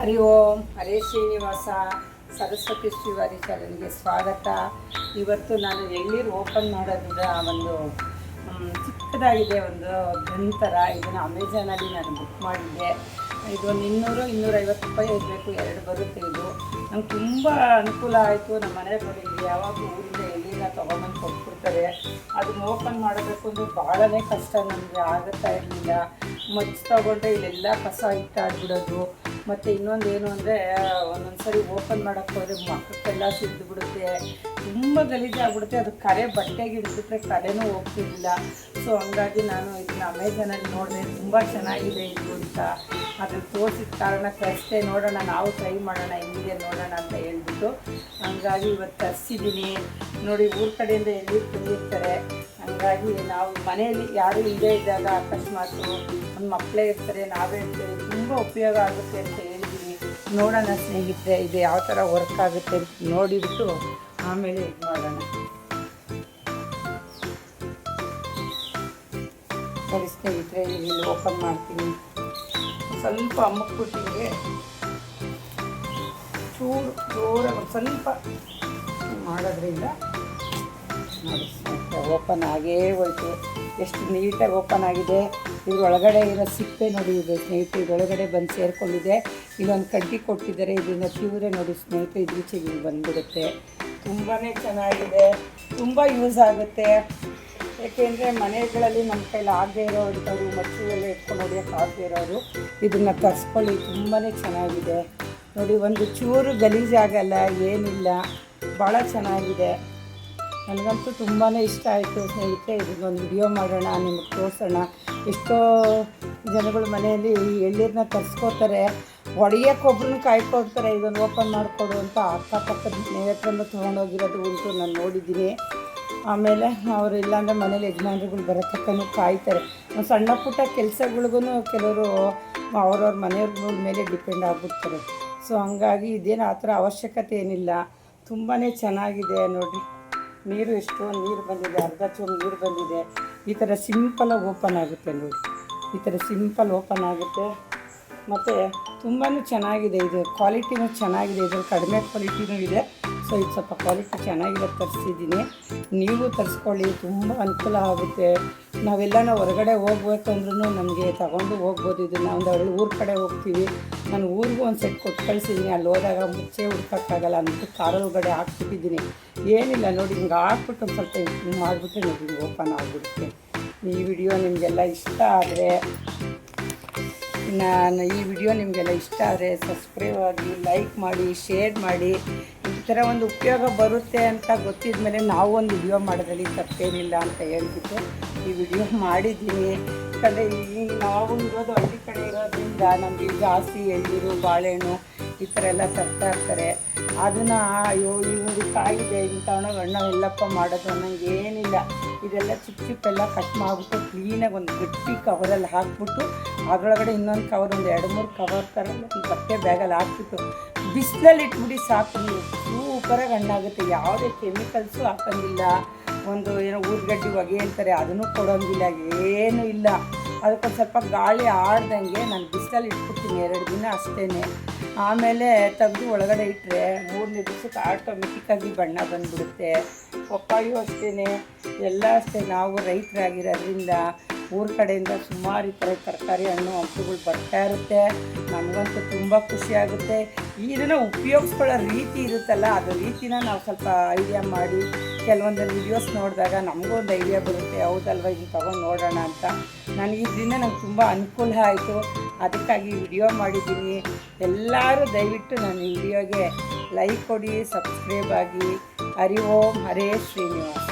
ಹರಿ ಓಂ, ಹರೇ ಶ್ರೀನಿವಾಸ, ಸರಸ್ವತಿ ಶ್ರೀವಾರಿ ಚಾನಲ್ಗೆ ಸ್ವಾಗತ. ಇವತ್ತು ನಾನು ಎಳ್ನೀರು ಓಪನ್ ಮಾಡೋದ್ರ ಒಂದು ಚಿಕ್ಕದಾಗಿದೆ ಒಂದು ಗ್ರಂಥರ. ಇದನ್ನು ಅಮೆಝಾನಲ್ಲಿ ನಾನು ಬುಕ್ ಮಾಡಿದ್ದೆ. ಇದು ಒಂದು ಇನ್ನೂರು, ಇನ್ನೂರೈವತ್ತು ರೂಪಾಯಿ ಇರಬೇಕು, ಎರಡು ಬರುತ್ತೆ ಇದು. ನಂಗೆ ತುಂಬ ಅನುಕೂಲ ಆಯಿತು. ನಮ್ಮ ಮನೆ ಯಾವಾಗಲೂ ಊರಿಂದ ಎಲ್ಲಿಂದ ತೊಗೊಂಬಂದು ಕೊಟ್ಬಿಡ್ತಾರೆ. ಅದನ್ನು ಓಪನ್ ಮಾಡಬೇಕು ಅಂದರೆ ಭಾಳನೇ ಕಷ್ಟ ನನಗೆ ಆಗುತ್ತಾ ಇರಲಿಲ್ಲ. ಮಚ್ಚು ತೊಗೊಂಡ್ರೆ ಇಲ್ಲೆಲ್ಲ ಕಸ ಇಟ್ಟಾಡ್ಬಿಡೋದು ಮತ್ತು ಇನ್ನೊಂದು ಏನು ಅಂದರೆ ಒಂದೊಂದು ಸರಿ ಓಪನ್ ಮಾಡೋಕ್ಕೆ ಹೋದರೆ ಮಕ್ಕಕ್ಕೆಲ್ಲ ಸಿದ್ದು ಬಿಡುತ್ತೆ. ತುಂಬ ಗಲೀಜಾಗ್ಬಿಡುತ್ತೆ ಅದು ಕರೆ ಬಟ್ಟೆಗೆ ಹಿಡಿದ್ಬಿಟ್ರೆ ಕರೆನೂ ಹೋಗ್ತಿರಲಿಲ್ಲ. ಸೊ ಹಂಗಾಗಿ ನಾನು ಇದನ್ನ ಅಮೆಝಾನಲ್ಲಿ ನೋಡಿದೆ. ತುಂಬ ಚೆನ್ನಾಗಿದೆ ಇದು ಅಂತ. ಅದನ್ನು ತೋರಿಸಿದ ಕಾರಣ ಅಷ್ಟೇ ನೋಡೋಣ, ನಾವು ಟ್ರೈ ಮಾಡೋಣ ಹೆಂಗಿದೆ ನೋಡೋಣ ಅಂತ ಹೇಳ್ಬಿಟ್ಟು. ಹಂಗಾಗಿ ಇವತ್ತು ತರಿಸಿದ್ದೀನಿ ನೋಡಿ, ಊರ ಕಡೆಯಿಂದ ಎಲ್ಲಿ ತಂದಿರ್ತಾರೆ ಹಂಗಾಗಿ ನಾವು ಮನೆಯಲ್ಲಿ ಯಾರು ಇಲ್ಲದೇ ಇದ್ದಾಗ ಅಕಸ್ಮಾತು ಒಂದು ಮಕ್ಕಳೇ ಇರ್ತಾರೆ, ನಾವೇ ಇರ್ತೀವಿ. ತುಂಬ ಉಪಯೋಗ ಆಗುತ್ತೆ ಅಂತ ಹೇಳಿದ್ದೀನಿ ನೋಡೋಣ ಸ್ನೇಹಿತರೆ, ಇದು ಯಾವ ಥರ ವರ್ಕ್ ಆಗುತ್ತೆ ಅಂತ ನೋಡಿಬಿಟ್ಟು ಆಮೇಲೆ ಇದು ಮಾಡೋಣ. ಸರಿ ಸ್ನೇಹಿತರೆ, ಇಲ್ಲಿ ಓಪನ್ ಮಾಡ್ತೀನಿ. ಸ್ವಲ್ಪ ಅಮ್ಮಕ್ಬಿಟ್ಟಿಗೆ ಚೂರು ಒಂದು ಸ್ವಲ್ಪ ಮಾಡೋದ್ರಿಂದ ನೋಡಿ ಓಪನ್ ಆಗೇ ಹೋಯ್ತು. ಎಷ್ಟು ನೀಟಾಗಿ ಓಪನ್ ಆಗಿದೆ. ಇದ್ರ ಒಳಗಡೆ ಇರೋ ಸಿಪ್ಪೆ ನೋಡಿ ಇದು ಸ್ನೇಹಿತರು. ಇದ್ರೊಳಗಡೆ ಬಂದು ಸೇರಿಕೊಂಡಿದೆ. ಇಲ್ಲೊಂದು ಕಡ್ಡಿ ಕೊಟ್ಟಿದ್ದಾರೆ. ಇದರಿಂದ ತಿವ್ರೆ ನೋಡಿ ಸ್ನೇಹಿತರು ಇದ್ರೀಚೆಗೆ ಇಲ್ಲಿ ಬಂದ್ಬಿಡುತ್ತೆ. ತುಂಬಾ ಚೆನ್ನಾಗಿದೆ. ತುಂಬ ಯೂಸ್ ಆಗುತ್ತೆ. ಏಕೆಂದರೆ ಮನೆಗಳಲ್ಲಿ ನಮ್ಮ ಕೈಲಿ ಆಗದೆ ಇರೋವಂಥವ್ರು ಎಲ್ಲ ಇಟ್ಕೊಂಡು ಹೊಡಿಯೋಕೆ ಆಗದೆ ಇರೋರು, ಇದನ್ನು ತರಿಸ್ಕೊಳ್ಳಿ. ತುಂಬಾ ಚೆನ್ನಾಗಿದೆ. ನೋಡಿ, ಒಂದು ಚೂರು ಗಲೀಜಾಗಲ್ಲ, ಏನಿಲ್ಲ. ಭಾಳ ಚೆನ್ನಾಗಿದೆ. ನನಗಂತೂ ತುಂಬಾ ಇಷ್ಟ ಆಯಿತು ಸ್ನೇಹಿತರೆ ಇದಕ್ಕೊಂದು ವಿಡಿಯೋ ಮಾಡೋಣ ನಿಮಗೆ ತೋರಿಸೋಣ. ಎಷ್ಟೋ ಜನಗಳು ಮನೆಯಲ್ಲಿ ಎಳ್ಳೀರನ್ನ ತರಿಸ್ಕೋತಾರೆ. ಹೊಡೆಯೋಕೆ ಒಬ್ರನ್ನ ಕಾಯ್ಕೊಡ್ತಾರೆ, ಇದನ್ನು ಓಪನ್ ಮಾಡಿಕೊಡು ಅಂತ ಅಕ್ಕಪಕ್ಕದ ನೇತ್ರನ್ನು ತೊಗೊಂಡೋಗಿರೋದು ಉಂಟು, ನಾನು ನೋಡಿದ್ದೀನಿ. ಆಮೇಲೆ ಅವರು ಇಲ್ಲಾಂದರೆ ಮನೇಲಿ ಯಜಮಾನ್ರುಗಳು ಬರೋ ಕಾಯ್ತಾರೆ. ಸಣ್ಣ ಪುಟ್ಟ ಕೆಲಸಗಳಿಗೂ ಕೆಲವರು ಅವ್ರವ್ರ ಮನೆಯವ್ರ ಮೇಲೆ ಡಿಪೆಂಡ್ ಆಗಿಬಿಡ್ತಾರೆ. ಸೊ ಹಂಗಾಗಿ ಇದೇನು ಆ ಥರ ಅವಶ್ಯಕತೆ ಏನಿಲ್ಲ. ತುಂಬಾ ಚೆನ್ನಾಗಿದೆ ನೋಡಿ ನೀರು ಎಷ್ಟು ನೀರು ಬಂದಿದೆ, ಅರ್ಧ ಚೂರು ನೀರು ಬಂದಿದೆ. ಈ ಥರ ಸಿಂಪಲಾಗಿ ಓಪನ್ ಆಗುತ್ತೆ ನೋಡಿ. ಈ ಥರ ಸಿಂಪಲ್ ಓಪನ್ ಆಗುತ್ತೆ. ಮತ್ತು ತುಂಬಾ ಚೆನ್ನಾಗಿದೆ ಇದು. ಕ್ವಾಲಿಟಿನೂ ಚೆನ್ನಾಗಿದೆ. ಇದರಲ್ಲಿ ಕಡಿಮೆ ಕ್ವಾಲಿಟಿನೂ ಇದೆ. ಸೊ ಇದು ಸ್ವಲ್ಪ ಕ್ವಾಲಿಟಿ ಚೆನ್ನಾಗಿದೆ ತರಿಸಿದ್ದೀನಿ. ನೀವು ತರಿಸ್ಕೊಳ್ಳಿ. ತುಂಬ ಅನುಕೂಲ ಆಗುತ್ತೆ. ನಾವೆಲ್ಲ ಹೊರಗಡೆ ಹೋಗ್ಬೇಕಂದ್ರೂ ನಮಗೆ ತಗೊಂಡು ಹೋಗ್ಬೋದು. ಇದನ್ನು ಒಂದು ಒಳ್ಳೆ ಊರ ಕಡೆ ಹೋಗ್ತೀವಿ. ನಾನು ಊರಿಗೂ ಒಂದು ಸೆಟ್ ಕೊಟ್ಟು ಕಳಿಸಿದ್ದೀನಿ ಅಲ್ಲಿ ಹೋದಾಗ ಮುಚ್ಚೆ ಹುಡ್ಕೋಕ್ಕಾಗಲ್ಲ ಅಂದ್ಬಿಟ್ಟು ಕಾರೊಳಗಡೆ ಹಾಕ್ಬಿಟ್ಟಿದ್ದೀನಿ. ಏನಿಲ್ಲ ನೋಡಿ, ಹಿಂಗೆ ಹಾಕ್ಬಿಟ್ಟು ಒಂದು ಸ್ವಲ್ಪ ಹಿಂಗೆ ಮಾಡಿಬಿಟ್ಟು ನೋಡಿ, ಹಿಂಗೆ ಓಪನ್ ಆಗಿಬಿಡುತ್ತೆ. ಈ ವಿಡಿಯೋ ನಿಮಗೆಲ್ಲ ಇಷ್ಟ ಆದರೆ, ನಾನು ಈ ವಿಡಿಯೋ ನಿಮಗೆಲ್ಲ ಇಷ್ಟ ಆದರೆ ಸಬ್ಸ್ಕ್ರೈಬ್ ಆಗಿ ಲೈಕ್ ಮಾಡಿ ಶೇರ್ ಮಾಡಿ, ಈ ಥರ ಒಂದು ಉಪಯೋಗ ಬರುತ್ತೆ ಅಂತ ಗೊತ್ತಿದ ಮೇಲೆ ನಾವು ಒಂದು ವಿಡಿಯೋ ಮಾಡೋದ್ರಲ್ಲಿ ತಪ್ಪೇನಿಲ್ಲ ಅಂತ ಹೇಳ್ಬಿಟ್ಟು ಈ ವಿಡಿಯೋ ಮಾಡಿದ್ದೀನಿ. ಯಾಕಂದರೆ ಈ ನಾವು ಇರೋದು ಹಳ್ಳಿ ಕಡೆ ಇರೋದ್ರಿಂದ ನಮಗೆ ಜಾಸ್ತಿ ಎಳ್ನೀರು ಬಾಳೆಹಣ್ಣು ಈ ಥರ ಎಲ್ಲ ತರ್ತಾ ಇರ್ತಾರೆ. ಅದನ್ನು, ಅಯ್ಯೋ ಇವ್ರಿಗೆ ಕಾಯಿದೆ, ಇಂಥ ಅಣ್ಣ ಎಲ್ಲಪ್ಪ ಮಾಡೋದು ಅನ್ನೋಂಗೆ ಏನಿಲ್ಲ. ಇದೆಲ್ಲ ಚಿಕ್ಕ ಚಿಕ್ಕೆಲ್ಲ ಕಟ್ ಮಾಡಿಬಿಟ್ಟು ಕ್ಲೀನಾಗಿ ಒಂದು ಗಟ್ಟಿ ಕವರಲ್ಲಿ ಹಾಕ್ಬಿಟ್ಟು, ಅದರೊಳಗಡೆ ಇನ್ನೊಂದು ಕವರ್ ಒಂದು ಎರಡು ಮೂರು ಕವರ್ ಥರ ಈ ಬಟ್ಟೆ ಬ್ಯಾಗಲ್ಲಿ ಹಾಕ್ಬಿಟ್ಟು ಬಿಸಿಲಲ್ಲಿ ಇಟ್ಬಿಡಿ ಸಾಕು ಸೂಪರಾಗಿ ಹಣ್ಣಾಗುತ್ತೆ. ಯಾವುದೇ ಕೆಮಿಕಲ್ಸು ಹಾಕೋಂಗಿಲ್ಲ. ಒಂದು ಏನೋ ಊದ್ಗಡ್ಡಿ ಹೊಗೆ ಅಂತಾರೆ, ಅದನ್ನು ಕೊಡೋಂಗಿಲ್ಲ, ಏನೂ ಇಲ್ಲ. ಅದಕ್ಕೊಂದು ಸ್ವಲ್ಪ ಗಾಳಿ ಆಡ್ದಂಗೆ ನಾನು ಬಿಸಿಲಲ್ಲಿ ಇಟ್ಬಿಡ್ತೀನಿ, ಎರಡು ದಿನ ಅಷ್ಟೇ ಆಮೇಲೆ ತೆಗೆದು ಒಳಗಡೆ ಇಟ್ಟರೆ ಮೂರನೇ ದಿವಸಕ್ಕೆ ಆಟೋಮೆಟಿಕ್ಕಾಗಿ ಬಣ್ಣ ಬಂದ್ಬಿಡುತ್ತೆ. ಪಪ್ಪಾಯು ಅಷ್ಟೇ ಎಲ್ಲ ಅಷ್ಟೇ. ನಾವು ರೈತರಾಗಿರೋದ್ರಿಂದ ಊರ ಕಡೆಯಿಂದ ಸುಮಾರು ಈ ಥರ ತರಕಾರಿ ಹಣ್ಣು, ಹಂಪುಗಳು ಬರ್ತಾ ಇರುತ್ತೆ. ನಮಗಂತೂ ತುಂಬ ಖುಷಿಯಾಗುತ್ತೆ ಇದನ್ನು ಉಪಯೋಗಿಸ್ಕೊಳ್ಳೋ ರೀತಿ ಇರುತ್ತಲ್ಲ, ಅದು ರೀತಿನ ನಾವು ಸ್ವಲ್ಪ ಐಡಿಯಾ ಮಾಡಿ ಕೆಲವೊಂದು ವಿಡಿಯೋಸ್ ನೋಡಿದಾಗ ನಮಗೂ ಒಂದು ಐಡಿಯಾ ಬರುತ್ತೆ, ಹೌದಲ್ವ ಹಿಂಗೆ ತೊಗೊಂಡು ನೋಡೋಣ ಅಂತ. ನಾನು ಇದರಿಂದ ನಂಗೆ ತುಂಬ ಅನುಕೂಲ ಆಯಿತು. ಅದಕ್ಕಾಗಿ ವಿಡಿಯೋ ಮಾಡಿದ್ದೀನಿ. ಎಲ್ಲರೂ ದಯವಿಟ್ಟು ನನ್ನ ವಿಡಿಯೋಗೆ ಲೈಕ್ ಕೊಡಿ ಸಬ್ಸ್ಕ್ರೈಬ್ ಆಗಿ. ಹರಿ ಓಂ, ಹರೇ ಶ್ರೀನಿವಾಸ.